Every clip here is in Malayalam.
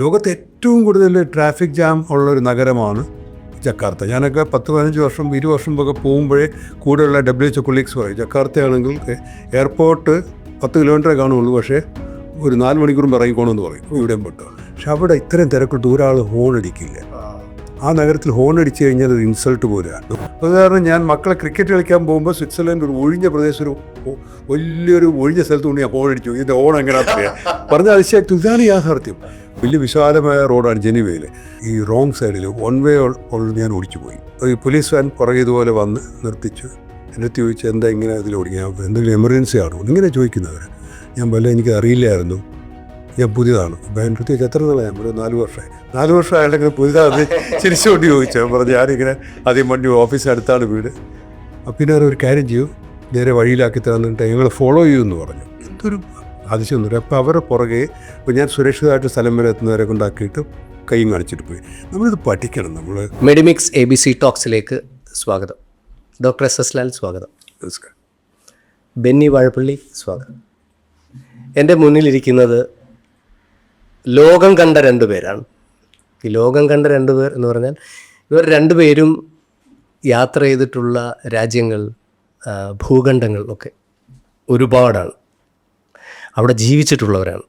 ലോകത്ത് ഏറ്റവും കൂടുതൽ ട്രാഫിക് ജാം ഉള്ളൊരു നഗരമാണ് ജക്കാർത്ത. ഞാനൊക്കെ പത്ത് പതിനഞ്ച് വർഷം ഇരുപത് വർഷം ഒക്കെ പോകുമ്പോഴേ കൂടെയുള്ള ഡബ്ല്യു എച്ച് കൊളീഗ്സ് പറയും ജക്കാർത്തയാണെങ്കിൽ എയർപോർട്ട് പത്ത് കിലോമീറ്ററേ കാണുള്ളൂ പക്ഷേ ഒരു നാല് മണിക്കൂറും ഇറങ്ങിക്കോണമെന്ന് പറയും ഇവിടെയും പെട്ടു. പക്ഷെ അവിടെ ഇത്രയും തിരക്കിട്ട് ഒരാൾ ഹോൺ അടിക്കില്ല. ആ നഗരത്തിൽ ഹോൺ അടിച്ചു കഴിഞ്ഞാൽ ഒരു ഇൻസൾട്ട് പോലെയാണ്. ഉദാഹരണം ഞാൻ മക്കളെ ക്രിക്കറ്റ് കളിക്കാൻ പോകുമ്പോൾ സ്വിറ്റ്സർലൻഡ് ഒരു ഒഴിഞ്ഞ പ്രദേശം ഒരു വലിയൊരു ഒഴിഞ്ഞ സ്ഥലത്ത് കൊണ്ട് ഞാൻ ഹോൺ അടിച്ചു. ഇതിന്റെ ഹോൺ എങ്ങനെയാണെന്ന് പറഞ്ഞ അതിശയക്തി ഇതാണ് യാഥാർത്ഥ്യം. വലിയ വിശാലമായ റോഡാണ് ജനീവയിൽ ഈ റോങ് സൈഡിൽ വൺ വേ ഉള്ള ഞാൻ ഓടിച്ചു പോയി. ഈ പോലീസ് വാൻ പുറകെ ഇതുപോലെ വന്ന് നിർത്തിച്ചു അടുത്ത് ചോദിച്ചു എന്താ ഇങ്ങനെ അതിൽ ഓടിക്കുക എന്തെങ്കിലും എമർജൻസി ആണോ? ഇങ്ങനെ ചോദിക്കുന്നവർ ഞാൻ വല്ല എനിക്ക് അറിയില്ലായിരുന്നു. ഞാൻ പുതിയതാണ്. അപ്പം എന്റെ അടുത്ത് എത്ര നാളായി? ഒരു നാല് വർഷമായി. നാല് വർഷമായിട്ടെങ്കിൽ അയാളിങ്ങനെ പുതിയതാണ് ചിരിച്ചുകൊണ്ട് ചോദിച്ചു. ഞാൻ പറഞ്ഞു ഞാനിങ്ങനെ ആദ്യം വണ്ടി ഓഫീസ് അടുത്താണ് വീട്. അപ്പം പിന്നെ ഒരു കാര്യം ചെയ്യൂ നേരെ വഴിയിലാക്കി തന്നിട്ട് ഞങ്ങൾ ഫോളോ ചെയ്യൂ എന്ന് പറഞ്ഞു. എന്തൊരു അതിശയൊന്നുമില്ല. അപ്പോൾ അവരുടെ പുറകെ ഇപ്പോൾ ഞാൻ സുരക്ഷിതമായിട്ട് സ്ഥലം വരെ എത്തുന്നവരെ കൊണ്ടാക്കിയിട്ട് കൈയും കാണിച്ചിട്ട് പോയി. നമ്മളിത് പഠിക്കണം നമ്മൾ മെഡിമിക്സ് എ ബി സി ടോക്സിലേക്ക് സ്വാഗതം. ഡോക്ടർ എസ് എസ് ലാൽ സ്വാഗതം. നമസ്കാരം. ബെന്നി വാഴപ്പള്ളി സ്വാഗതം. എന്റെ മുന്നിലിരിക്കുന്നത് ലോകം കണ്ട രണ്ടുപേരാണ് ഈ ലോകം കണ്ട രണ്ടുപേർ എന്ന് പറഞ്ഞാൽ ഇവർ രണ്ടുപേരും യാത്ര ചെയ്തിട്ടുള്ള രാജ്യങ്ങൾ ഭൂഖണ്ഡങ്ങൾ ഒക്കെ ഒരുപാടാണ്. അവിടെ ജീവിച്ചിട്ടുള്ളവരാണ്.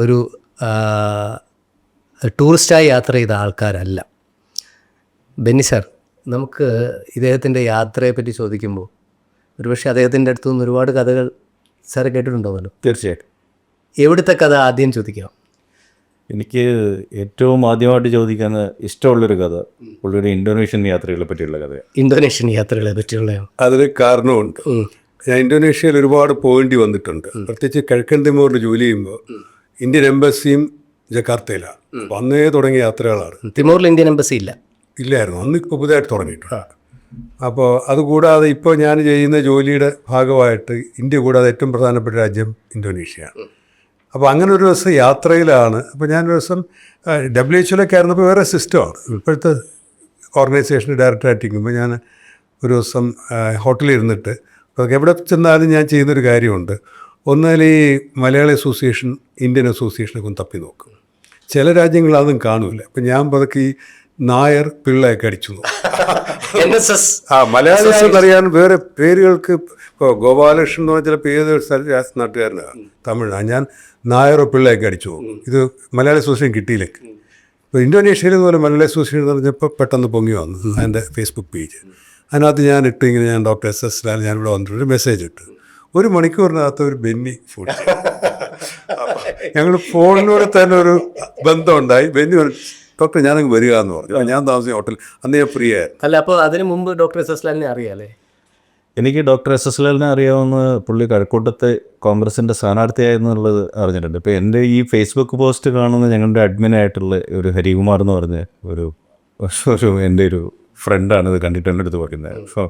ഒരു ടൂറിസ്റ്റായി യാത്ര ചെയ്ത ആൾക്കാരല്ല. ബെന്നി സാർ നമുക്ക് ഇദ്ദേഹത്തിന്റെ യാത്രയെപ്പറ്റി ചോദിക്കുമ്പോൾ ഒരുപക്ഷെ അദ്ദേഹത്തിന്റെ അടുത്തു നിന്ന് ഒരുപാട് കഥകൾ സാർ കേട്ടിട്ടുണ്ടാവുമല്ലോ. തീർച്ചയായിട്ടും. എവിടുത്തെ കഥ ആദ്യം ചോദിക്കാം? എനിക്ക് ഏറ്റവും ആദ്യമായിട്ട് ചോദിക്കാൻ ഇഷ്ടമുള്ളൊരു കഥ പുള്ളിയുടെ ഇന്തോനേഷ്യൻ യാത്രകളെ പറ്റിയുള്ള കഥയാണ്. ഇന്തോനേഷ്യൻ യാത്രകളെ പറ്റിയുള്ള അതിന് കാരണമുണ്ട്. ഞാൻ ഇന്തോനേഷ്യയിൽ ഒരുപാട് പോകേണ്ടി വന്നിട്ടുണ്ട്. പ്രത്യേകിച്ച് കിഴക്കൻ തിമൂറിൽ ജോലി ചെയ്യുമ്പോൾ ഇന്ത്യൻ എംബസിയും ജക്കാർത്തയിലാണ്. വന്നേ അന്നേ തുടങ്ങിയ യാത്രകളാണ്. തിമോറിൽ ഇന്ത്യൻ എംബസി ഇല്ല? ഇല്ലായിരുന്നു. അന്ന് ഇപ്പോൾ പുതുതായിട്ട് തുടങ്ങിയിട്ടുണ്ട്. അപ്പോൾ അതുകൂടാതെ ഇപ്പോൾ ഞാൻ ചെയ്യുന്ന ജോലിയുടെ ഭാഗമായിട്ട് ഇന്ത്യ കൂടാതെ ഏറ്റവും പ്രധാനപ്പെട്ട രാജ്യം ഇന്തോനേഷ്യയാണ് അപ്പോൾ അങ്ങനെ ഒരു ദിവസം യാത്രയിലാണ്. അപ്പോൾ ഞാനൊരു ദിവസം ഡബ്ല്യു എച്ചിലൊക്കെ ആയിരുന്നപ്പോൾ വേറെ സിസ്റ്റമാണ് ഇപ്പോഴത്തെ ഓർഗനൈസേഷന്റെ ഡയറക്ടറായിട്ടിരിക്കുമ്പോൾ ഞാൻ ഒരു ദിവസം ഹോട്ടലിൽ ഇരുന്നിട്ട് അപ്പോൾ എവിടെ ചെന്നാലും ഞാൻ ചെയ്യുന്നൊരു കാര്യമുണ്ട്. ഒന്നാൽ ഈ മലയാളി അസോസിയേഷൻ ഇന്ത്യൻ അസോസിയേഷനൊക്കെ ഒന്ന് തപ്പി നോക്കും. ചില രാജ്യങ്ങളിൽ അതും കാണൂല. അപ്പം ഞാൻ പതുക്കെ ഈ നായർ പിള്ളയൊക്കെ അടിച്ചു ആ മലയാളികൾ അറിയാൻ വേറെ പേരുകൾക്ക് ഇപ്പോൾ ഗോപാലകൃഷ്ണൻ എന്ന് പറഞ്ഞാൽ ചിലപ്പോൾ ഏത് നാട്ടുകാരനാണ്. തമിഴാണ് ഞാൻ നായറോ പിള്ളയൊക്കെ അടിച്ചു പോകും ഇത് മലയാളി അസോസിയേഷൻ കിട്ടിയില്ല ഇപ്പോൾ ഇന്തോനേഷ്യയിൽ പോലെ മലയാളി അസോസിയേഷൻ എന്ന് പറഞ്ഞപ്പോൾ പെട്ടെന്ന് പൊങ്ങി വന്നു. എന്റെ ഫേസ്ബുക്ക് പേജ്. അതിനകത്ത് ഞാൻ ഇട്ട് ഇങ്ങനെ ഞാൻ ഡോക്ടർ എസ് എസ് ലാൽ ഞാൻ ഇവിടെ വന്നിട്ട് ഒരു മെസ്സേജ് ഇട്ടു. ഒരു മണിക്കൂറിനകത്ത് ഒരു ബെന്നി ഫുഡ് ഞങ്ങൾ ഫോണിലൂടെ തന്നെ ഒരു ബന്ധമുണ്ടായി. ബെന്നി ഡോക്ടർ ഞാനങ്ങ് വരിക എന്ന് പറഞ്ഞു ഞാൻ താമസിച്ച ഹോട്ടൽ അന്ന് ഞാൻ ഫ്രീ ആയിരുന്നു. അല്ല അപ്പോൾ അതിന് മുമ്പ് ഡോക്ടർ എസ് എസ് ലാലിനെ അറിയാലേ? എനിക്ക് ഡോക്ടർ എസ് എസ് ലാലിനെ അറിയാവുന്ന പുള്ളി കഴക്കൂട്ടത്തെ കോൺഗ്രസിന്റെ സ്ഥാനാർത്ഥിയായെന്നുള്ളത് അറിഞ്ഞിട്ടുണ്ട്. ഇപ്പോൾ എന്റെ ഈ ഫേസ്ബുക്ക് പോസ്റ്റ് കാണുന്ന ഞങ്ങളുടെ അഡ്മിനായിട്ടുള്ള ഒരു ഹരികുമാർ എന്ന് പറഞ്ഞ ഒരു ഒരു എന്റെ ഒരു ഫ്രണ്ടാണ് ഇത് കണ്ടിട്ട് എന്റെ അടുത്ത് പറയുന്നത് സോ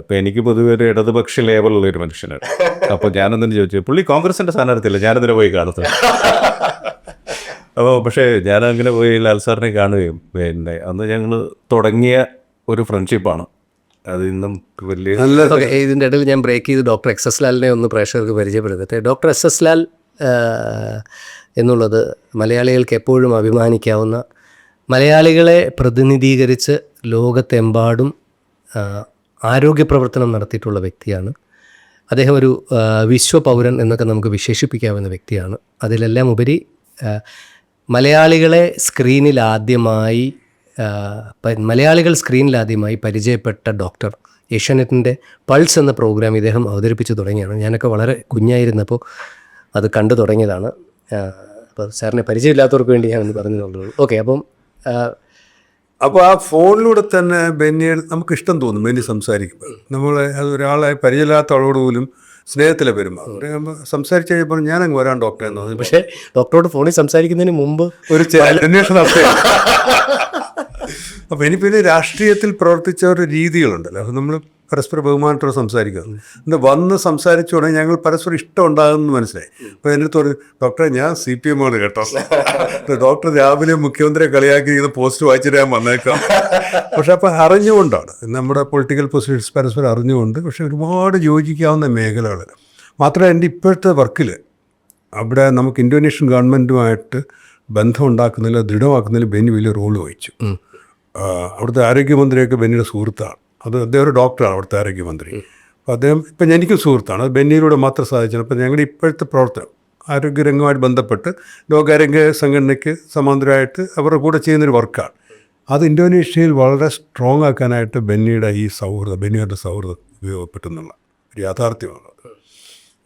ഇപ്പം എനിക്ക് പൊതുവെ ഒരു ഇടതുപക്ഷ ലേബലുള്ള ഒരു മനുഷ്യനാണ്. അപ്പോൾ ഞാനെന്തിനു ചോദിച്ചു പുള്ളി കോൺഗ്രസിന്റെ സ്ഥാനാർത്ഥിയല്ല? ഞാനെന്തിനെ പോയി കാണത്തു അപ്പോൾ പക്ഷേ ഞാൻ അങ്ങനെ പോയി ലാൽ സാറിനെ കാണുകയും പിന്നെ അന്ന് ഞങ്ങൾ തുടങ്ങിയ ഒരു ഫ്രണ്ട്ഷിപ്പാണ് അത് ഇന്നും വലിയ ഇതിന്റെ ഇടയിൽ ഞാൻ ബ്രേക്ക് ചെയ്ത് ഡോക്ടർ എക്സ് എസ് ലാലിനെ ഒന്ന് പ്രേക്ഷകർക്ക് പരിചയപ്പെടുത്തട്ടെ. ഡോക്ടർ എസ് എസ് ലാൽ എന്നുള്ളത് മലയാളികൾക്ക് എപ്പോഴും അഭിമാനിക്കാവുന്ന മലയാളികളെ പ്രതിനിധീകരിച്ച് ലോകത്തെമ്പാടും ആരോഗ്യ പ്രവർത്തനം നടത്തിയിട്ടുള്ള വ്യക്തിയാണ്. അദ്ദേഹം ഒരു വിശ്വപൗരൻ എന്നൊക്കെ നമുക്ക് വിശേഷിപ്പിക്കാവുന്ന വ്യക്തിയാണ്. അതിലെല്ലാം ഉപരി മലയാളികളെ സ്ക്രീനിൽ ആദ്യമായി മലയാളികൾ സ്ക്രീനിൽ ആദ്യമായി പരിചയപ്പെട്ട ഡോക്ടർ ഏഷ്യാനെറ്റിന്റെ പൾസ് എന്ന പ്രോഗ്രാം ഇദ്ദേഹം അവതരിപ്പിച്ചു തുടങ്ങിയാണ്. ഞാനൊക്കെ വളരെ കുഞ്ഞായിരുന്നപ്പോൾ അത് കണ്ടു തുടങ്ങിയതാണ്. അപ്പോൾ സാറിനെ പരിചയമില്ലാത്തവർക്ക് വേണ്ടി ഞാൻ ഒന്ന് പറഞ്ഞതുള്ളൂ ഓക്കെ അപ്പം അപ്പോൾ ആ ഫോണിലൂടെ തന്നെ ബെന്നിയെ നമുക്ക് ഇഷ്ടം തോന്നും ബെന്നി സംസാരിക്കുമ്പോൾ. നമ്മൾ അത് ഒരാളെ പരിചയമില്ലാത്ത ആളോട് പോലും സ്നേഹത്തിലെ പെരുമാറും. സംസാരിച്ചു കഴിഞ്ഞപ്പോൾ ഞാനങ്ങ് വരാൻ ഡോക്ടറെ എന്ന് പറഞ്ഞു. പക്ഷേ ഡോക്ടറോട് ഫോണിൽ സംസാരിക്കുന്നതിന് മുമ്പ് ഒരു അന്വേഷണം നടത്തുക അപ്പോൾ ഇനി പിന്നെ രാഷ്ട്രീയത്തിൽ പ്രവർത്തിച്ച ഒരു രീതികളുണ്ടല്ലോ. അത് നമ്മൾ പരസ്പര ബഹുമാനത്തോടെ സംസാരിക്കുക. എന്നിട്ട് വന്ന് സംസാരിച്ചു ഞങ്ങൾ പരസ്പരം ഇഷ്ടം ഉണ്ടാകുമെന്ന് മനസ്സിലായി. അപ്പോൾ എന്റെ അടുത്ത് പറഞ്ഞു ഡോക്ടറെ ഞാൻ സി പി എം ആണ് കേട്ടോ ഡോക്ടർ രാവിലെ മുഖ്യമന്ത്രിയെ കളിയാക്കി ഇത് പോസ്റ്റ് വായിച്ചിട്ട് ഞാൻ വന്നേക്കാം. പക്ഷെ അപ്പോൾ അറിഞ്ഞുകൊണ്ടാണ്. നമ്മുടെ പൊളിറ്റിക്കൽ പൊസിഷൻസ് പരസ്പരം അറിഞ്ഞുകൊണ്ട് പക്ഷെ ഒരുപാട് യോജിക്കാവുന്ന മേഖലകൾ മാത്രമല്ല എന്റെ ഇപ്പോഴത്തെ വർക്കിൽ അവിടെ നമുക്ക് ഇന്തോനേഷ്യൻ ഗവൺമെന്റുമായിട്ട് ബന്ധം ഉണ്ടാക്കുന്നതിൽ ദൃഢമാക്കുന്നതിൽ ബെന്നി വലിയ റോൾ വഹിച്ചു. അവിടുത്തെ ആരോഗ്യമന്ത്രിയൊക്കെ ബെന്നിയുടെ സുഹൃത്താണ്. അത് അദ്ദേഹം ഒരു ഡോക്ടറാണ് അവിടുത്തെ ആരോഗ്യമന്ത്രി. അപ്പോൾ അദ്ദേഹം ഇപ്പം എനിക്കും സുഹൃത്താണ്. അത് ബെന്നിയിലൂടെ മാത്രം സാധിച്ചത് അപ്പം ഞങ്ങളുടെ ഇപ്പോഴത്തെ പ്രവർത്തനം ആരോഗ്യരംഗവുമായിട്ട് ബന്ധപ്പെട്ട് ലോകാരോഗ്യ സംഘടനയ്ക്ക് സമാന്തരമായിട്ട് അവരുടെ കൂടെ ചെയ്യുന്നൊരു വർക്കാണ് അത് ഇന്തോനേഷ്യയിൽ വളരെ സ്ട്രോങ് ആക്കാനായിട്ട് ബെന്നിയുടെ ഈ സൗഹൃദം ബെന്നിയുടെ സൗഹൃദം ഉപയോഗപ്പെട്ടെന്നുള്ള ഒരു യാഥാർത്ഥ്യമാണ്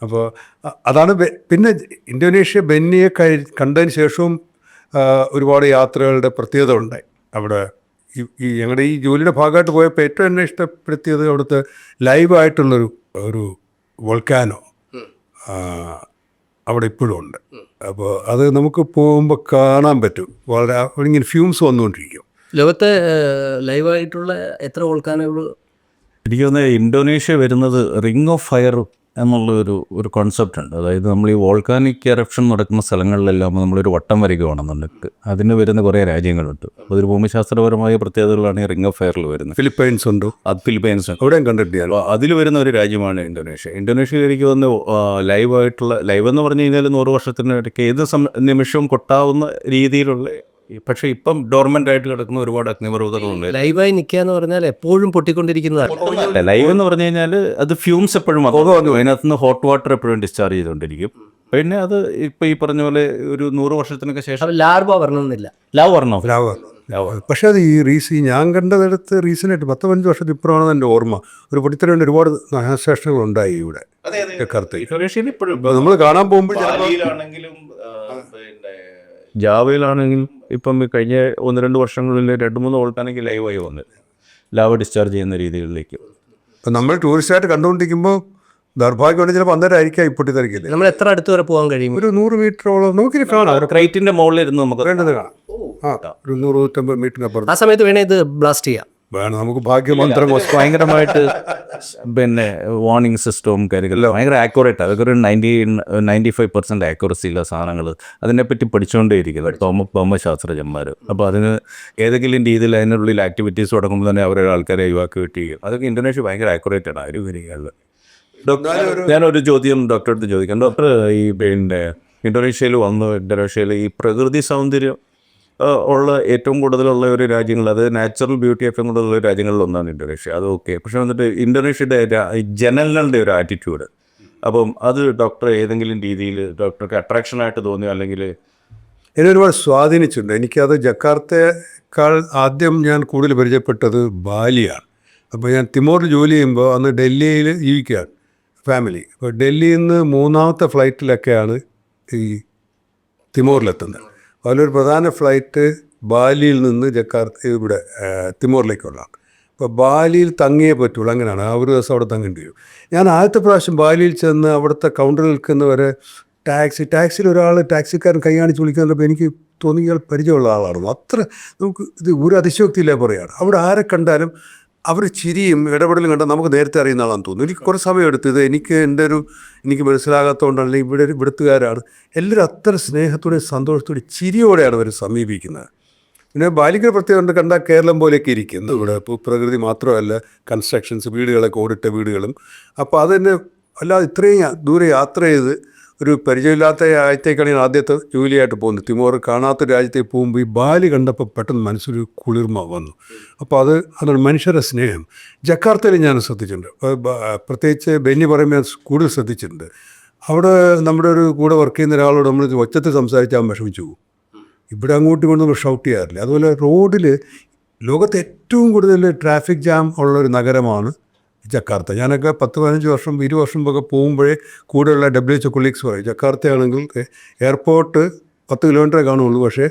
അപ്പോൾ അതാണ് പിന്നെ ഇന്തോനേഷ്യ ബെന്നിയെ കഴി കണ്ടതിന് ശേഷവും ഒരുപാട് യാത്രകളുടെ പ്രത്യേകത ഉണ്ടായി. അവിടെ ഈ ഞങ്ങളുടെ ഈ ജോലിയുടെ ഭാഗമായിട്ട് പോയപ്പോൾ ഏറ്റവും എന്നെ ഇഷ്ടപ്പെടുത്തിയത് അവിടുത്തെ ലൈവായിട്ടുള്ളൊരു ഒരു വോൾക്കാനോ അവിടെ ഇപ്പോഴും ഉണ്ട്. അപ്പോൾ അത് നമുക്ക് പോകുമ്പോൾ കാണാൻ പറ്റും. വളരെ ഇങ്ങനെ ഫ്യൂംസ് വന്നുകൊണ്ടിരിക്കും ലോകത്തെ ലൈവായിട്ടുള്ള എത്ര വോൾക്കാനുകൾ എനിക്ക് തോന്നുന്നത് ഇന്തോനേഷ്യ വരുന്നത് റിംഗ് ഓഫ് ഫയർ എന്നുള്ള ഒരു ഒരു കോൺസെപ്റ്റ് ഉണ്ട്. അതായത് നമ്മൾ ഈ വോൾക്കാനിക് എറപ്ഷൻ നടക്കുന്ന സ്ഥലങ്ങളിലെല്ലാം നമ്മളൊരു വട്ടം വരികയാണെന്നുണ്ടെങ്കിൽ അതിന് വരുന്ന കുറേ രാജ്യങ്ങളുണ്ട്. അപ്പോൾ ഒരു ഭൂമിശാസ്ത്രപരമായ പ്രത്യേകതകളാണ് ഈ റിംഗ് ഓഫ് ഫയറിൽ വരുന്നത്. ഫിലിപ്പൈൻസ് ഉണ്ട്? അത് ഫിലിപ്പൈൻസ് അവിടെയും കണ്ടിട്ടില്ല. അപ്പോൾ അതിൽ വരുന്ന ഒരു രാജ്യമാണ് ഇന്തോനേഷ്യ. ഇന്തോനേഷ്യയിൽ എനിക്ക് വന്ന് ലൈവായിട്ടുള്ള ലൈവ് എന്ന് പറഞ്ഞു കഴിഞ്ഞാൽ നൂറ് വർഷത്തിനിടയ്ക്ക് ഏത് നിമിഷവും കൊട്ടാവുന്ന രീതിയിലുള്ള പക്ഷേ ഇപ്പം ഡോർമെന്റ് ആയിട്ട് കിടക്കുന്ന ഒരുപാട് അഗ്നിപർവതങ്ങളുണ്ട്. ലൈവായി നിൽക്കുക എന്ന് പറഞ്ഞാൽ എപ്പോഴും പൊട്ടിക്കൊണ്ടിരിക്കുന്നതാണ്. ലൈവ് എന്ന് പറഞ്ഞു കഴിഞ്ഞാൽ അത് ഫ്യൂംസ് എപ്പോഴും അതിനകത്ത് നിന്ന് ഹോട്ട് വാട്ടർ എപ്പോഴും ഡിസ്ചാർജ് ചെയ്തുകൊണ്ടിരിക്കും. പിന്നെ അത് ഇപ്പൊ ഈ പറഞ്ഞ പോലെ ഒരു നൂറ് വർഷത്തിനൊക്കെ ശേഷം ലാർബ ലാർവ വരണമെന്നില്ല ലവ് വരണോ ലാവ് പക്ഷേ അത് ഈ റീസി ഞാൻ കണ്ടതെടുത്ത് റീസണായിട്ട് പത്ത് പതിനഞ്ച് വർഷത്തിൽ ഇപ്പുറമാണ് എന്റെ ഓർമ്മ. ഒരു പൊടിത്തരേണ്ട ഒരുപാട് നാശനഷ്ടങ്ങൾ ഉണ്ടായി ഇവിടെ. നമ്മൾ കാണാൻ പോകുമ്പോൾ ജാവയിലാണെങ്കിലും ഇപ്പം ഈ കഴിഞ്ഞ ഒന്ന് രണ്ട് വർഷങ്ങളിൽ രണ്ട് മൂന്ന് വോൾട്ടാണെങ്കിൽ ലൈവായി വന്നത് ലാവ ഡിസ്ചാർജ് ചെയ്യുന്ന രീതികളിലേക്ക് ഇപ്പം നമ്മൾ ടൂറിസ്റ്റായിട്ട് കണ്ടുകൊണ്ടിരിക്കുമ്പോൾ ദൗർഭാഗ്യമുണ്ട് ചിലപ്പോൾ അന്നേരം ആയിരിക്കാം ഈ പൊട്ടിത്തെറിക്കില്ല നമ്മൾ എത്ര അടുത്ത് വരെ പോകാൻ കഴിയും? ഒരു നൂറ് മീറ്ററോളം നമുക്ക് കാണാം. മുകളിൽ ക്രൈറ്റിന്റെ മുകളിലിരുന്ന് നമുക്ക് വേണ്ടത് കാണാം. ആ ഒരു നൂറ് നൂറ്റമ്പത് മീറ്ററിനപ്പുറം ആ സമയത്ത് വേണേ ഇത് ബ്ലാസ്റ്റ് ചെയ്യാം. വേണം. നമുക്ക് ഭാഗ്യമന്ത്രം ഭയങ്കരമായിട്ട് പിന്നെ വാർണിംഗ് സിസ്റ്റവും കാര്യങ്ങളും ഭയങ്കര ആക്യുറേറ്റ് അതൊക്കെ ഒരു നയന്റി നയന്റി ഫൈവ് പെർസെന്റ് ആക്യുറസിയുള്ള സാധനങ്ങൾ. അതിനെപ്പറ്റി പഠിച്ചുകൊണ്ടേയിരിക്കുന്നത് തോമ ഭൗമശാസ്ത്രജ്ഞന്മാർ അപ്പോൾ അതിന് ഏതെങ്കിലും രീതിയിൽ അതിനുള്ളിൽ ആക്ടിവിറ്റീസ് തുടങ്ങുമ്പോൾ തന്നെ അവരുടെ ആൾക്കാരെ യുവാക്കി ചെയ്യും അതൊക്കെ ഇന്തോനേഷ്യ ഭയങ്കര ആക്യുറേറ്റ് ആണ് ആ ഒരു കാര്യങ്ങളിൽ ഡോക്ടർ ഞാനൊരു ചോദ്യം ഡോക്ടറെ അടുത്ത് ചോദിക്കാം. ഡോക്ടർ ഈ പിന്നെ ഇൻഡോനേഷ്യയിൽ വന്നു ഇൻഡോനേഷ്യയിൽ ഈ പ്രകൃതി സൗന്ദര്യം ഉള്ള ഏറ്റവും കൂടുതലുള്ള ഒരു രാജ്യങ്ങൾ അത് നാച്ചുറൽ ബ്യൂട്ടി ഏറ്റവും കൂടുതലുള്ള രാജ്യങ്ങളിൽ ഒന്നാണ് ഇന്തോനേഷ്യ. അത് ഓക്കെ പക്ഷെ വന്നിട്ട് ഇന്തോനേഷ്യയുടെ ജനലുകളുടെ ഒരു ആറ്റിറ്റ്യൂഡ് അപ്പം അത് ഡോക്ടർ ഏതെങ്കിലും രീതിയിൽ ഡോക്ടർക്ക് അട്രാക്ഷനായിട്ട് തോന്നിയോ? അല്ലെങ്കിൽ എന്നെ ഒരുപാട് സ്വാധീനിച്ചിട്ടുണ്ട്. എനിക്കത് ജക്കാർത്തേക്കാൾ ആദ്യം ഞാൻ കൂടുതൽ പരിചയപ്പെട്ടത് ബാലിയാണ്. അപ്പോൾ ഞാൻ തിമോറിൽ ജോലി ചെയ്യുമ്പോൾ അന്ന് ഡൽഹിയിൽ ജീവിക്കുകയാണ് ഫാമിലി അപ്പോൾ ഡൽഹിയിൽ നിന്ന് മൂന്നാമത്തെ ഫ്ലൈറ്റിലൊക്കെയാണ് ഈ തിമോറിലെത്തുന്നത്. അതിലൊരു പ്രധാന ഫ്ലൈറ്റ് ബാലിയിൽ നിന്ന് ജക്കാർത്ത ഇവിടെ തിമോറിലേക്കുള്ള അപ്പോൾ ബാലിയിൽ തങ്ങിയേ പറ്റുള്ളൂ. അങ്ങനെയാണ്. ആ ഒരു ദിവസം അവിടെ തങ്ങേണ്ടി വരും. ഞാൻ ആദ്യത്തെ പ്രാവശ്യം ബാലിയിൽ ചെന്ന് അവിടുത്തെ കൗണ്ടറിൽ നിൽക്കുന്നവരെ ടാക്സി ടാക്സിയിൽ ഒരാൾ ടാക്സിക്കാരൻ കൈ കാണിച്ച് വിളിക്കുന്നപ്പോൾ എനിക്ക് തോന്നി ഇയാൾ പരിചയമുള്ള ആളാണ് അത്ര നമുക്ക് ഇത് ഒരു അതിശയോക്തിയില്ല പറയുകയാണ്. അവിടെ ആരെ കണ്ടാലും അവർ ചിരിയും ഇടപെടലും കണ്ട നമുക്ക് നേരത്തെ അറിയുന്ന ആളാണെന്ന് തോന്നുന്നു. എനിക്ക് കുറേ സമയം എടുത്തു. ഇത് എനിക്ക് എന്റെ ഒരു എനിക്ക് മനസ്സിലാകാത്തതുകൊണ്ട് അല്ലെങ്കിൽ ഇവിടെ ഒരു ഇവിടുത്തുകാരാണ് എല്ലാവരും അത്ര സ്നേഹത്തോടെ സന്തോഷത്തോടെ ചിരിയോടെയാണ് അവർ സമീപിക്കുന്നത്. പിന്നെ ബാലിക്കൽ പ്രത്യേകത കണ്ടാൽ കേരളം പോലെയൊക്കെ ഇരിക്കുന്നു. ഇവിടെ പ്രകൃതി മാത്രമല്ല കൺസ്ട്രക്ഷൻസ് വീടുകളൊക്കെ ഓടിട്ട വീടുകളും. അപ്പോൾ അതിന് അല്ലാതെ ഇത്രയും ദൂരെ യാത്ര ചെയ്ത് ഒരു പരിചയമില്ലാത്ത രാജ്യത്തേക്കാണ് ഞാൻ ആദ്യത്തെ ജോലിയായിട്ട് പോകുന്നത്. തിമോർ കാണാത്ത രാജ്യത്തേക്ക് പോകുമ്പോൾ ഈ ബാലി കണ്ടപ്പോൾ പെട്ടെന്ന് മനസ്സൊരു കുളിർമ വന്നു. അപ്പോൾ അത് അതാണ് മനുഷ്യരുടെ സ്നേഹം. ജക്കാർത്തയിൽ ഞാൻ ശ്രദ്ധിച്ചിട്ടുണ്ട്. പ്രത്യേകിച്ച് ബെന്നി പറയുമ്പോൾ കൂടുതൽ ശ്രദ്ധിച്ചിട്ടുണ്ട്. അവിടെ നമ്മുടെ ഒരു കൂടെ വർക്ക് ചെയ്യുന്ന ഒരാളോട് നമ്മൾ ഒച്ചത്തിൽ സംസാരിച്ചാൽ വിഷമിച്ചു പോകും. ഇവിടെ അങ്ങോട്ടും ഇങ്ങോട്ടും നമ്മൾ ഷൗട്ട് ചെയ്യാറില്ല. അതുപോലെ റോഡിൽ ലോകത്ത് ഏറ്റവും കൂടുതൽ ട്രാഫിക് ജാം ഉള്ള ഒരു നഗരമാണ് ജക്കാർത്ത. ഞാനൊക്കെ പത്ത് പതിനഞ്ച് വർഷം ഇരുപത് വർഷം ഒക്കെ പോകുമ്പോഴേ കൂടെയുള്ള ഡബ്ല്യു എച്ച് കൊളീഗ്സ് പറയും ജക്കാർത്തയാണെങ്കിൽ എയർപോർട്ട് പത്ത് കിലോമീറ്ററേ കാണുള്ളൂ പക്ഷേ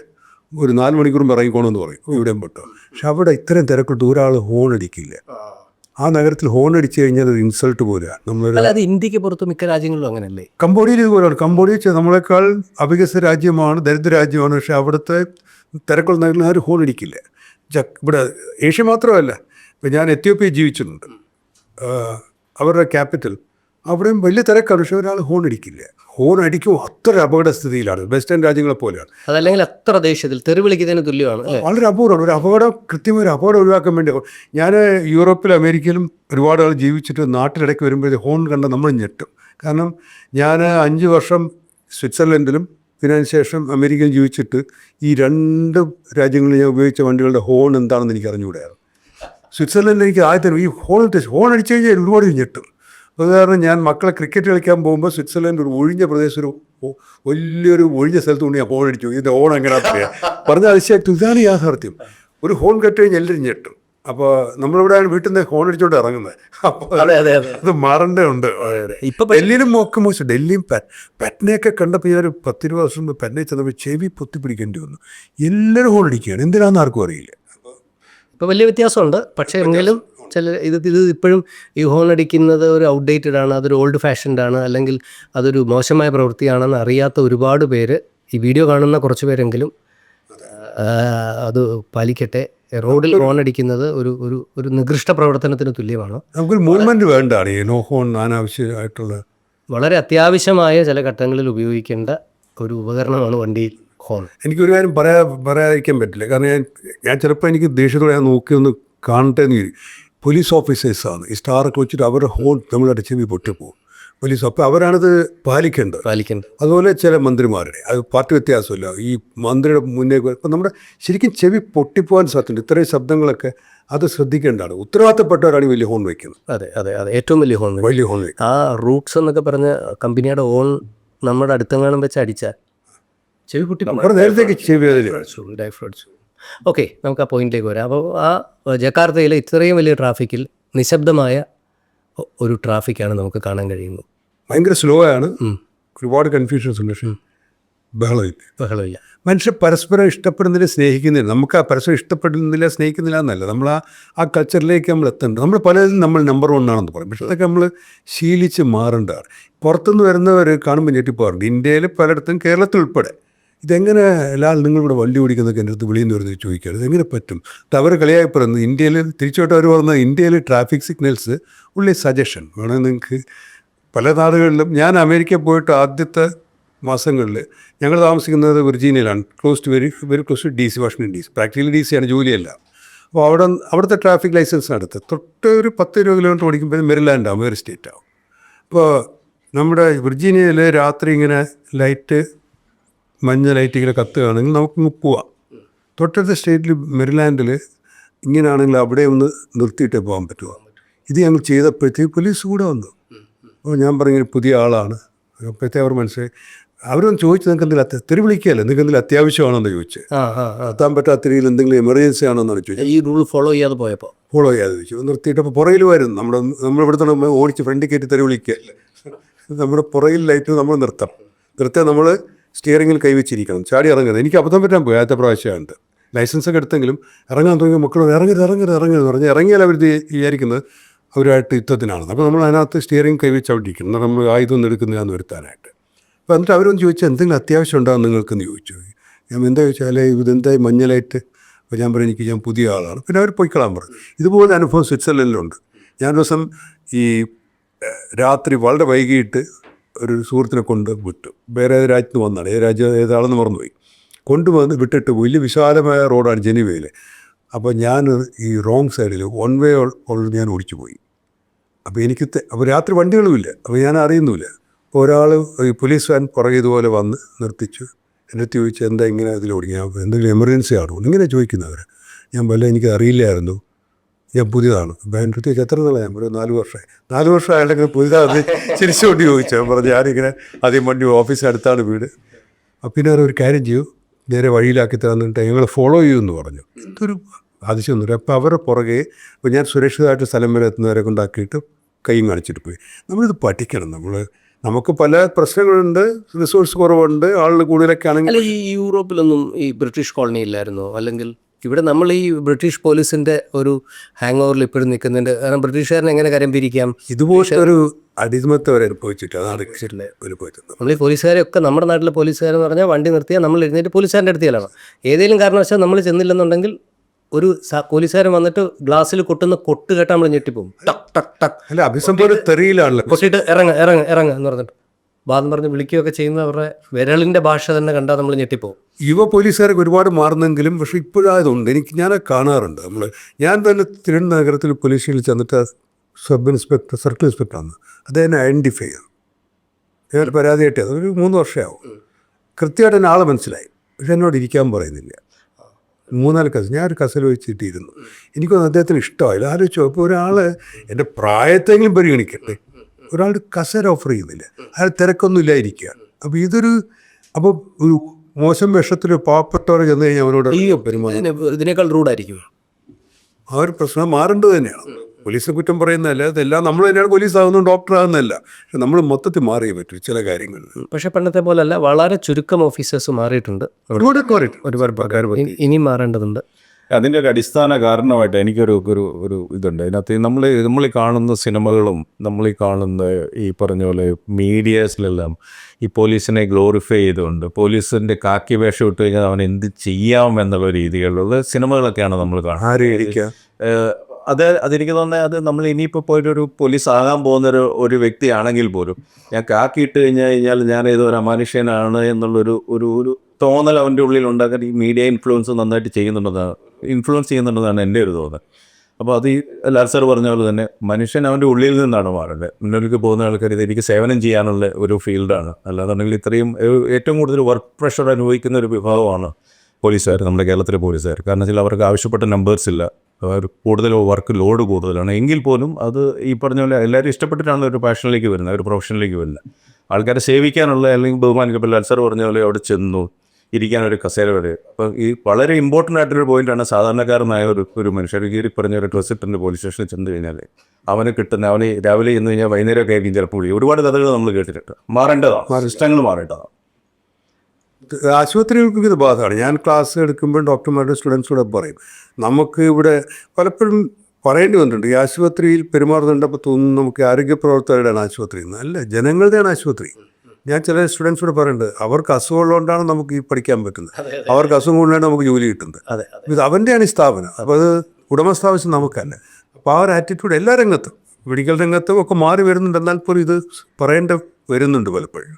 ഒരു നാല് മണിക്കൂറും ഇറങ്ങിക്കോണമെന്ന് പറയും ഇവിടെയും പെട്ടോ. പക്ഷെ അവിടെ ഇത്രയും തിരക്കിട്ട് ഒരാൾ ഹോൺ അടിക്കില്ല. ആ. നഗരത്തിൽ ഹോൺ അടിച്ചു കഴിഞ്ഞാൽ ഒരു ഇൻസൾട്ട് പോലെയാണ് നമ്മൾ അല്ല അത് ഇന്ത്യയ്ക്ക് പുറത്ത് മിക്ക രാജ്യങ്ങളിലും അങ്ങനെയല്ലേ കംബോഡിയയിൽ ഇതുപോലെയാണ്. കംബോഡിയ നമ്മളെക്കാൾ അവികസിത രാജ്യമാണ് ദരിദ്ര രാജ്യമാണ് പക്ഷേ അവിടുത്തെ തിരക്കുള്ള നഗരത്തിൽ ആരും ഹോൺ അടിക്കില്ല. ജ- ഇവിടെ ഏഷ്യ മാത്രമല്ല. ഇപ്പം ഞാൻ എത്യോപ്യ ജീവിച്ചിട്ടുണ്ട്. അവരുടെ ക്യാപിറ്റൽ. അവിടെയും വലിയ തിരക്കാണ്. പക്ഷേ ഒരാൾ ഹോൺ അടിക്കില്ല. ഹോൺ അടിക്കും അത്ര സ്ഥിതിയിലാണ് വെസ്റ്റേൺ രാജ്യങ്ങളെ പോലെയാണ്. അതല്ലെങ്കിൽ അത്ര ദേശത്തിൽ തെരുവിളിക്കുന്നതിന് തുല്യമാണ് വളരെ അപൂർവമാണ്. ഒരു അപകടം കൃത്യമായ ഒരു അപകടം ഒഴിവാക്കാൻ വേണ്ടി. ഞാൻ യൂറോപ്പിലും അമേരിക്കയിലും ഒരുപാട് ആൾ ജീവിച്ചിട്ട് നാട്ടിലിടയ്ക്ക് വരുമ്പോഴേ ഹോൺ കണ്ട നമ്മൾ ഞെട്ടും. കാരണം ഞാൻ അഞ്ച് വർഷം സ്വിറ്റ്സർലൻഡിലും അതിന് അമേരിക്കയിൽ ജീവിച്ചിട്ട് ഈ രണ്ട് രാജ്യങ്ങളിൽ ഞാൻ ഉപയോഗിച്ച വണ്ടികളുടെ ഹോൺ എന്താണെന്ന് എനിക്ക് അറിഞ്ഞുകൂടായിരുന്നു. സ്വിറ്റ്സർലൻഡിൽ എനിക്ക് ആദ്യത്തെ ഈ ഹോൺ ടെസ്റ്റ് ഹോൺ അടിച്ചു കഴിഞ്ഞാൽ ഒരുപാട് ഞെട്ടും. ഉദാഹരണം ഞാൻ മക്കളെ ക്രിക്കറ്റ് കളിക്കാൻ പോകുമ്പോൾ സ്വിറ്റ്സർലൻഡ് ഒരു ഒഴിഞ്ഞ പ്രദേശം ഒരു വലിയൊരു ഒഴിഞ്ഞ സ്ഥലത്ത് കൊണ്ട് ഞാൻ ഹോൺ അടിച്ചു. ഇതിന്റെ ഹോൺ എങ്ങനെ അറിയാം പറഞ്ഞ അതിശയത്വം ഇതാണ് യാഥാർത്ഥ്യം. ഒരു ഹോൺ കെട്ട് കഴിഞ്ഞാൽ എല്ലാവരും ഞെട്ടും. അപ്പോൾ നമ്മളിവിടെ വീട്ടിൽ നിന്ന് ഹോൺ അടിച്ചുകൊണ്ട് ഇറങ്ങുന്നത്. അപ്പോൾ അതെ മാറേണ്ടതുണ്ട് ഇപ്പം ഡൽഹിയിലും ഒക്കെ മോശം. ഡൽഹിയും പെ- പെറ്റ്നയൊക്കെ കണ്ടപ്പോൾ ഞാൻ ഒരു പത്തിരുപത് വർഷം മുമ്പ് പെറ്റെ ചെന്നപ്പോൾ ചെവി പൊത്തിപ്പിടിക്കേണ്ടി വന്നു. എല്ലാവരും ഹോൺ അടിക്കുകയാണ്. എന്തിനാണെന്ന് ആർക്കും അറിയില്ല. ഇപ്പൊ വലിയ വ്യത്യാസമുണ്ട്. പക്ഷേ എങ്കിലും ചില ഇത് ഇത് ഇപ്പോഴും ഈ ഹോൺ അടിക്കുന്നത് ഒരു ഔട്ട്ഡേറ്റഡ് ആണ്. അതൊരു ഓൾഡ് ഫാഷൻഡ് ആണ്. അല്ലെങ്കിൽ അതൊരു മോശമായ പ്രവൃത്തിയാണെന്ന് അറിയാത്ത ഒരുപാട് പേര് ഈ വീഡിയോ കാണുന്ന കുറച്ച് പേരെങ്കിലും അത്. പാലിക്കട്ടെ. റോഡിൽ ഹോൺ അടിക്കുന്നത് ഒരു ഒരു ഒരു നികൃഷ്ട പ്രവർത്തനത്തിന് തുല്യമാണ്? നമുക്കൊരു മൂവ്മെന്റ് വേണ്ടാണ് ഈ നോ ഹോൺ അനാവശ്യമായിട്ടുള്ള വളരെ അത്യാവശ്യമായ ചില ഘട്ടങ്ങളിൽ ഉപയോഗിക്കേണ്ട ഒരു ഉപകരണമാണ് വണ്ടിയിൽ. ഹോൺ എനിക്കൊരു കാര്യം പറയാ പറയാതിരിക്കാൻ പറ്റില്ല. കാരണം ഞാൻ ഞാൻ ചിലപ്പോൾ എനിക്ക് ദേഷ്യത്തോടെ ഞാൻ നോക്കി ഒന്ന് കാണട്ടെ എന്ന്. പോലീസ് ഓഫീസേഴ്സാണ് ഈ സ്റ്റാറൊക്കെ വെച്ചിട്ട് അവരുടെ ഹോൺ നമ്മളുടെ ചെവി പൊട്ടിപ്പോകും പോലീസ് അപ്പോൾ അവരാണത് പാലിക്കേണ്ടത്. പാലിക്കേണ്ടത്. അതുപോലെ ചില മന്ത്രിമാരുടെ അത് പാർട്ടി വ്യത്യാസമില്ല. ഈ മന്ത്രിയുടെ മുന്നേ ഇപ്പം നമ്മുടെ ശരിക്കും ചെവി പൊട്ടിപ്പോകാൻ സാധ്യതയുണ്ട്. ഇത്രയും ശബ്ദങ്ങളൊക്കെ അത് ശ്രദ്ധിക്കേണ്ടതാണ്. ഉത്തരവാദിത്തപ്പെട്ടവരാണ് വലിയ ഹോൺ വയ്ക്കുന്നത് അതെ അതെ അതെ. ഏറ്റവും വലിയ ഹോൺ വലിയ ഹോൺ ആ റൂട്ട്സ് എന്നൊക്കെ പറഞ്ഞ കമ്പനിയുടെ ഓൺ നമ്മുടെ അടുത്തെങ്ങാനും വെച്ച് അടിച്ചാൽ ചെവി പൊട്ടി നേരത്തേക്ക് ചെവി ഓക്കെ നമുക്ക് ആ പോയിന്റിലേക്ക് വരാം. അപ്പോൾ ആ ജക്കാർത്തയിലെ ഇത്രയും വലിയ ട്രാഫിക്കിൽ നിശബ്ദമായ ഒരു ട്രാഫിക്കാണ് നമുക്ക് കാണാൻ കഴിയുന്നത്. ഭയങ്കര സ്ലോ ആണ്. ഒരുപാട് കൺഫ്യൂഷൻസ് ഉണ്ട്. പക്ഷേ ബഹളമില്ല. ബഹളമില്ല. മനുഷ്യർ പരസ്പരം ഇഷ്ടപ്പെടുന്നില്ല സ്നേഹിക്കുന്നില്ല. നമുക്ക് ആ പരസ്പരം ഇഷ്ടപ്പെടുന്നില്ല സ്നേഹിക്കുന്നില്ല എന്നല്ല. നമ്മൾ ആ ആ കൾച്ചറിലേക്ക് നമ്മൾ എത്തേണ്ടത്. നമ്മൾ പലതും നമ്മൾ നമ്പർ വൺ ആണെന്ന് പറയും. പക്ഷെ അതൊക്കെ നമ്മൾ ശീലിച്ച് മാറേണ്ടതാണ്. പുറത്തുനിന്ന് വരുന്നവർ കാണുമ്പോൾ ഞെട്ടിപ്പോകാറുണ്ട്. ഇന്ത്യയിൽ പലയിടത്തും കേരളത്തിൽ ഉൾപ്പെടെ ഇതെങ്ങനെ ലാൽ നിങ്ങളിവിടെ വണ്ടി ഓടിക്കുന്നൊക്കെ എന്റെ അടുത്ത് വിളിയെന്ന് വരുന്നത് ചോദിക്കുക ഇതെങ്ങനെ പറ്റും? അവർ കളിയായി പറയുന്നത് ഇന്ത്യയിൽ തിരിച്ചോട്ട് അവർ പറഞ്ഞത് ഇന്ത്യയിൽ ട്രാഫിക് സിഗ്നൽസ് ഉള്ളി സജഷൻ വേണമെങ്കിൽ നിങ്ങൾക്ക് പല നാടുകളിലും ഞാൻ അമേരിക്ക പോയിട്ട് ആദ്യത്തെ മാസങ്ങളിൽ ഞങ്ങൾ താമസിക്കുന്നത് വിർജീനിയയിലാണ്. Close to very very close to D C Washington D C practically D സിയാണ് ജോലിയല്ല. അപ്പോൾ അവിടെ അവിടുത്തെ ട്രാഫിക് ലൈസൻസ് അടുത്ത് തൊട്ട് ഒരു പത്ത് ഇരുപത് കിലോമീറ്റർ ഓടിക്കുമ്പോൾ മെറിലാൻഡ് ആവും വേറെ സ്റ്റേറ്റ് ആവും. അപ്പോൾ നമ്മുടെ വിർജീനിയയിൽ രാത്രി ഇങ്ങനെ ലൈറ്റ് മഞ്ഞ ലൈറ്റ് ഇങ്ങനെ കത്തുകയാണെങ്കിൽ നമുക്കിങ്ങ് പോവാം. തൊട്ടടുത്ത സ്റ്റേറ്റിൽ മെറിലാൻഡിൽ ഇങ്ങനെയാണെങ്കിൽ അവിടെ ഒന്ന് നിർത്തിയിട്ടേ പോകാൻ പറ്റുമോ ഇത് ഞങ്ങൾ ചെയ്തപ്പോഴത്തേക്ക് പോലീസ് കൂടെ വന്നു. അപ്പോൾ ഞാൻ പറഞ്ഞ പുതിയ ആളാണ്. അപ്പോഴത്തെ അവർ മനസ്സിലായി. അവരൊന്ന് ചോദിച്ചു നിങ്ങൾക്ക് എന്തെങ്കിലും അത്യ തെറി വിളിക്കുകയല്ലേ നിങ്ങൾക്ക് എന്തെങ്കിലും അത്യാവശ്യമാണോ എന്ന് ചോദിച്ചു. എത്താൻ പറ്റാത്ത രീതിയിൽ എന്തെങ്കിലും എമർജൻസി ആണോ എന്നാണ് ചോദിച്ചത് ഈ റൂൾ ഫോളോ ചെയ്യാതെ പോയപ്പോൾ ഫോളോ ചെയ്യാതെ ചോദിച്ചു. നിർത്തിയിട്ട് അപ്പോൾ പുറയിൽ വരും നമ്മുടെ നമ്മൾ ഇവിടുത്തെ ഓടിച്ച് ഫ്രണ്ടിൽ കയറ്റി തെറി വിളിക്കുകയല്ലേ നമ്മുടെ പുറയിൽ ലൈറ്റ് നമ്മൾ നിർത്താം. നിർത്തിയാൽ നമ്മൾ സ്റ്റിയറിങ്ങിൽ കൈവച്ചിരിക്കണം. ചാടി ഇറങ്ങരുത്. എനിക്ക് അബദ്ധം പറ്റാൻ പോയി ആദ്യത്തെ പ്രാവശ്യമായിട്ട്. ലൈസൻസ് ഒക്കെ എടുത്തെങ്കിലും ഇറങ്ങാൻ തുടങ്ങിയ മക്കളോട് ഇറങ്ങരുത് ഇറങ്ങരുത് ഇറങ്ങരുത് പറഞ്ഞ് ഇറങ്ങിയാൽ അവർ വിചാരിക്കുന്നത് അവരുമായിട്ട് യുദ്ധത്തിനാണെന്ന്. അപ്പോൾ നമ്മൾ അതിനകത്ത് സ്റ്റിയറിംഗ് കൈവച്ച് അവിടെ എന്നാൽ നമ്മൾ ആയുധം എടുക്കുന്നില്ല വരുത്താനായിട്ട്. അപ്പോൾ എന്നിട്ട് അവരൊന്ന് ചോദിച്ചാൽ എന്തെങ്കിലും അത്യാവശ്യം ഉണ്ടാകും നിങ്ങൾക്കെന്ന് ചോദിച്ചു? ഞാൻ എന്താ ചോദിച്ചാൽ ഇതെന്തായി മഞ്ഞലായിട്ട്? അപ്പോൾ ഞാൻ പറഞ്ഞു എനിക്ക് ഞാൻ പുതിയ ആളാണ്. പിന്നെ അവർ പൊയ്ക്കളാൻ പറഞ്ഞു ഇതുപോലെ അനുഭവം സ്വിറ്റ്സർലൻഡിലുണ്ട്. ഞാൻ ദിവസം ഈ രാത്രി വളരെ വൈകിട്ട് ഒരു സുഹൃത്തിനെ കൊണ്ട് വിട്ടു. വേറെ ഏത് രാജ്യത്ത് വന്നാണ്. ഏത് രാജ്യം ഏതാണെന്ന് മറന്നുപോയി. കൊണ്ടുവന്ന് വിട്ടിട്ട് വലിയ വിശാലമായ റോഡാണ് ജനീവയിൽ അപ്പോൾ ഞാൻ ഈ റോങ് സൈഡിൽ വൺ വേ ഉള്ളിൽ ഞാൻ ഓടിച്ചു പോയി അപ്പോൾ എനിക്ക് അപ്പോൾ രാത്രി വണ്ടികളുമില്ല. അപ്പോൾ ഞാൻ അറിയുന്നുമില്ല. ഒരാൾ ഈ പോലീസ് വാൻ പുറകെ ഇതുപോലെ വന്ന് നിർത്തിച്ചു. എന്റെ ചോദിച്ചു എന്താ ഇങ്ങനെ ഇതിൽ എന്തെങ്കിലും എമർജൻസി ആണോ? ഇങ്ങനെ ചോദിക്കുന്നവർ. ഞാൻ വല്ല എനിക്ക് അറിയില്ലായിരുന്നു ഞാൻ പുതിയതാണ്. അപ്പോൾ എന്റെ അടുത്ത് എത്ര നാളെ ഞാൻ ഒരു നാല് വർഷമായി. നാല് വർഷം പുതിയതാണ് ചിരിച്ചുകൊണ്ട് ചോദിച്ചു. ഞാൻ പറഞ്ഞു ഞാനിങ്ങനെ ആദ്യം വണ്ടി ഓഫീസ് അടുത്താണ് വീട്. അപ്പം പിന്നെ ഒരു കാര്യം ചെയ്യൂ. നേരെ വഴിയിലാക്കി തന്നിട്ട് ഞങ്ങൾ ഫോളോ ചെയ്യുമെന്ന് പറഞ്ഞു. ഇതൊരു അതിശയമൊന്നുമില്ല അപ്പോൾ അവരുടെ പുറകെ ഇപ്പോൾ ഞാൻ സുരക്ഷിതമായിട്ട് സ്ഥലം വരെ എത്തുന്നവരെ കൊണ്ടാക്കിയിട്ട് കൈയും കാണിച്ചിട്ട് പോയി. നമ്മളിത് പഠിക്കണം. നമ്മൾ നമുക്ക് പല പ്രശ്നങ്ങളുണ്ട് റിസോഴ്സ് കുറവുണ്ട് ആളുകൾ കൂടുതലൊക്കെ ആണെങ്കിൽ ഈ യൂറോപ്പിലൊന്നും ഈ ബ്രിട്ടീഷ് കോളനി ഇല്ലായിരുന്നോ? അല്ലെങ്കിൽ ഇവിടെ നമ്മൾ ഈ ബ്രിട്ടീഷ് പോലീസിന്റെ ഒരു ഹാങ് ഓവറിൽ ഇപ്പോഴും നിൽക്കുന്നുണ്ട്. കാരണം ബ്രിട്ടീഷുകാരനെ എങ്ങനെ കരം പിരിക്കാം? ഇതുപോലത്തെ ഒരു അടിമത്തെ വരെ അനുഭവിച്ചിട്ട് അതാണ് അനുഭവിച്ചത് നമ്മൾ ഈ പോലീസുകാരെ ഒക്കെ നമ്മുടെ നാട്ടിലെ പോലീസുകാരെന്ന് പറഞ്ഞാൽ വണ്ടി നിർത്തിയാൽ നമ്മൾ എഴുന്നേറ്റ് പോലീസുകാരന്റെ അടുത്ത് ചെല്ലണം. ഏതെങ്കിലും കാരണവശാൽ നമ്മൾ ചെന്നില്ലെന്നുണ്ടെങ്കിൽ ഒരു പോലീസുകാരൻ വന്നിട്ട് ഗ്ലാസ്സിൽ കൊട്ടുന്ന കൊട്ട് കേട്ടാൽ നമ്മൾ ഞെട്ടിപ്പോകും. ടക് ടക് ടക്. അല്ല അഭിസംബോധന തെറിയിലാണല്ലോ. ഇറങ്ങ ഇറങ്ങ ഇറങ്ങ എന്ന് പറഞ്ഞിട്ട്. വാദം പറഞ്ഞ് വിളിക്കുകയൊക്കെ ചെയ്യുന്ന അവരുടെ വിരളിന്റെ ഭാഷ തന്നെ കണ്ടാൽ നമ്മൾ ഞെട്ടിപ്പോവും. യുവ പോലീസുകാരൊക്കെ ഒരുപാട് മാറുന്നെങ്കിലും പക്ഷേ ഇപ്പോഴായതുണ്ട് എനിക്ക് ഞാൻ കാണാറുണ്ട്. നമ്മൾ ഞാൻ തന്നെ തിരുവനന്തപുരത്തിൽ പോലീസ് സ്റ്റേഷനിൽ ചെന്നിട്ട് സബ് ഇൻസ്പെക്ടർ സർക്കിൾ ഇൻസ്പെക്ടറാണ് അദ്ദേഹം ഐഡന്റിഫൈ ചെയ്തു. ഞാൻ പരാതി കിട്ടിയത് ഒരു മൂന്ന് വർഷമാവും. കൃത്യമായിട്ട് എന്നെ ആളെ മനസ്സിലായി. പക്ഷെ എന്നോട് ഇരിക്കാൻ പറയുന്നില്ല. മൂന്നാൽ കസ ഞാൻ ഒരു കസൽ വെച്ചിട്ടിരുന്നു. എനിക്കൊന്നും അദ്ദേഹത്തിന് ഇഷ്ടമായില്ല. ആലോചിച്ചോ ഇപ്പോൾ ഒരാൾ എന്റെ പ്രായത്തെങ്കിലും പരിഗണിക്കട്ടെ. ഒരാൾ കസേര ഓഫർ ചെയ്യുന്നില്ല. അയാൾ തിരക്കൊന്നും ഇല്ലായിരിക്കുക. അപ്പോൾ ഇതൊരു അപ്പോൾ ഒരു മോശം വിഷത്തിൽ പാവപ്പെട്ടവരെ ചെന്ന് കഴിഞ്ഞാൽ ഇതിനെ- ഇതിനേക്കാൾ റൂഡായിരിക്കും ആ ഒരു പ്രശ്നം മാറേണ്ടത് തന്നെയാണ്. പോലീസിനെ കുറ്റം പറയുന്നതല്ല ഇതെല്ലാം നമ്മൾ തന്നെയാണ് പോലീസ് ആകുന്നതും ഡോക്ടർ ആകുന്നതല്ല. പക്ഷെ നമ്മൾ മൊത്തത്തിൽ മാറിയേ പറ്റൂ ചില കാര്യങ്ങൾ. പക്ഷെ പണ്ടത്തെ അല്ല വളരെ ചുരുക്കം ഓഫീസേഴ്സ് മാറിയിട്ടുണ്ട്. ഒരുപാട് ഒരുപാട് ഇനി- ഇനിയും മാറേണ്ടതുണ്ട്. അതിന്റെ ഒരു അടിസ്ഥാന കാരണമായിട്ട് എനിക്കൊരു ഒരു ഒരു ഇതുണ്ട്. അതിനകത്ത് നമ്മൾ നമ്മൾ ഈ കാണുന്ന സിനിമകളും നമ്മൾ ഈ കാണുന്ന ഈ പറഞ്ഞ പോലെ മീഡിയാസിലെല്ലാം ഈ പോലീസിനെ ഗ്ലോറിഫൈ ചെയ്തുകൊണ്ട് പോലീസിന്റെ കാക്കി വേഷം ഇട്ട് കഴിഞ്ഞാൽ അവൻ എന്ത് ചെയ്യാം എന്നുള്ള രീതിയിലുള്ള സിനിമകളൊക്കെയാണ് നമ്മൾ കാണുന്നത്. അത് അതെനിക്ക് തോന്നുന്നത് അത് നമ്മൾ ഇനിയിപ്പോൾ പോയിട്ടൊരു പോലീസ് ആകാൻ പോകുന്ന ഒരു ഒരു വ്യക്തിയാണെങ്കിൽ പോലും ഞാൻ കാക്കിയിട്ട് കഴിഞ്ഞ് കഴിഞ്ഞാൽ ഞാൻ ഏതോ ഒരു അമാനുഷ്യനാണ് എന്നുള്ളൊരു ഒരു ഒരു തോന്നൽ അവന്റെ ഉള്ളിൽ ഉണ്ടാക്കാൻ ഈ മീഡിയ ഇൻഫ്ലുവൻസ് നന്നായിട്ട് ചെയ്യുന്നുണ്ടെന്നാണ് ഇൻഫ്ലുവൻസ് ചെയ്യുന്നുണ്ടെന്നാണ് എന്റെ ഒരു തോന്നൽ. അപ്പോൾ അത് ഈ ലാൽ സാർ പറഞ്ഞ പോലെ തന്നെ മനുഷ്യൻ അവന്റെ ഉള്ളിൽ നിന്നാണ് മാറേണ്ടത്. മുന്നോട്ട് പോകുന്ന ആൾക്കാർ ഇത് എനിക്ക് സേവനം ചെയ്യാനുള്ള ഒരു ഫീൽഡാണ്. അല്ലാന്നുണ്ടെങ്കിൽ ഇത്രയും ഏറ്റവും കൂടുതൽ വർക്ക് പ്രഷർ അനുഭവിക്കുന്ന ഒരു വിഭാഗമാണ് പോലീസുകാർ നമ്മുടെ കേരളത്തിലെ പോലീസുകാർ. കാരണം വെച്ചാൽ അവർക്ക് ആവശ്യപ്പെട്ട നമ്പേഴ്സ് ഇല്ല. കൂടുതൽ വർക്ക് ലോഡ് കൂടുതലാണ്. എങ്കിൽ പോലും അത് ഈ പറഞ്ഞ പോലെ എല്ലാവരും ഇഷ്ടപ്പെട്ടിട്ടാണ് ഒരു പാഷനിലേക്ക് വരുന്നത് ഒരു പ്രൊഫഷനിലേക്ക് വരുന്നത്. ആൾക്കാരെ സേവിക്കാനുള്ള അല്ലെങ്കിൽ ബഹുമാനിക്കപ്പെട്ട അൽസർ പറഞ്ഞ പോലെ അവിടെ ചെന്നു. ഇരിക്കാൻ ഒരു കസേര വരെ. അപ്പം ഈ വളരെ ഇമ്പോർട്ടന്റ് ആയിട്ടൊരു പോയിന്റാണ് സാധാരണക്കാരനായ ഒരു ഒരു മനുഷ്യർ ഈ പറഞ്ഞ ഒരു ഡ്രസ് ഇട്ടിന്റെ പോലീസ് സ്റ്റേഷനിൽ ചെന്ന് കഴിഞ്ഞാൽ അവന് കിട്ടുന്ന അവന് രാവിലെ ചെന്ന് കഴിഞ്ഞാൽ വൈകുന്നേരം ഒക്കെ ആയിരിക്കും ചിലപ്പോൾ. ഒരുപാട് കഥകൾ നമ്മൾ കേട്ടിട്ടുണ്ട്. മാറേണ്ടതാണ് ഇഷ്ടങ്ങൾ മാറേണ്ടതാണ് ആശുപത്രികൾക്കും ഇത് ബാധകമാണ്. ഞാൻ ക്ലാസ് എടുക്കുമ്പോൾ ഡോക്ടർമാരുടെ സ്റ്റുഡൻസിനോട് പറയും നമുക്ക് ഇവിടെ പലപ്പോഴും പറയേണ്ടി വന്നിട്ടുണ്ട്. ഈ ആശുപത്രിയിൽ പെരുമാറുന്നുണ്ടപ്പോൾ തോന്നുന്നു നമുക്ക് ആരോഗ്യ പ്രവർത്തകരുടെയാണ് ആശുപത്രി. അല്ല ജനങ്ങളുടെയാണ് ആശുപത്രി. ഞാൻ ചില സ്റ്റുഡൻസിനോട് പറയുന്നുണ്ട് അവർക്ക് അസുഖമുള്ളതുകൊണ്ടാണ് നമുക്ക് ഈ പഠിക്കാൻ പറ്റുന്നത്. അവർക്ക് അസുഖം കൊണ്ടാണ് നമുക്ക് ജോലി കിട്ടുന്നത്. അതെ ഇത് അവന്റെയാണ് ഈ സ്ഥാപനം. അപ്പോൾ അത് ഉടമസ്ഥാവശ്യം നമുക്കല്ല അപ്പോൾ ആ ഒരു ആറ്റിറ്റ്യൂഡ് എല്ലാ രംഗത്തും മെഡിക്കൽ രംഗത്തും ഒക്കെ മാറി വരുന്നുണ്ട് എന്നാൽ പോലും ഇത് പറയേണ്ട വരുന്നുണ്ട് പലപ്പോഴും.